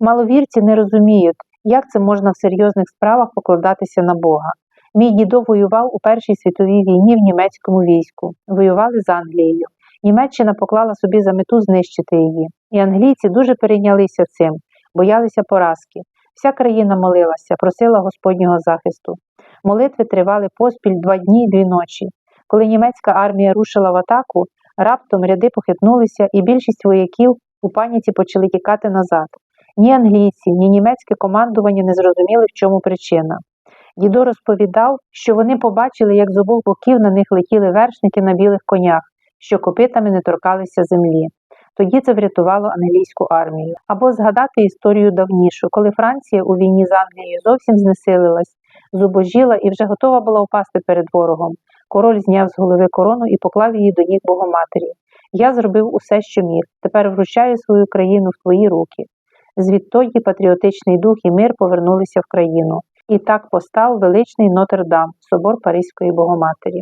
Маловірці не розуміють, як це можна в серйозних справах покладатися на Бога. Мій дідо воював у Першій світовій війні в німецькому війську. Воювали з Англією. Німеччина поклала собі за мету знищити її. І англійці дуже перейнялися цим, боялися поразки. Вся країна молилася, просила Господнього захисту. Молитви тривали поспіль два дні й дві ночі. Коли німецька армія рушила в атаку, раптом ряди похитнулися, і більшість вояків у паніці почали тікати назад. Ні англійці, ні німецьке командування не зрозуміли, в чому причина. Дідо розповідав, що вони побачили, як з обох боків на них летіли вершники на білих конях, що копитами не торкалися землі. Тоді це врятувало англійську армію. Або згадати історію давнішу, коли Франція у війні з Англією зовсім знесилилась, зубожіла і вже готова була впасти перед ворогом. Король зняв з голови корону і поклав її до ніг Богоматері. Я зробив усе, що міг. Тепер вручаю свою країну в твої руки. Звідтоді патріотичний дух і мир повернулися в країну. І так постав величний Нотр-Дам, собор Паризької Богоматері.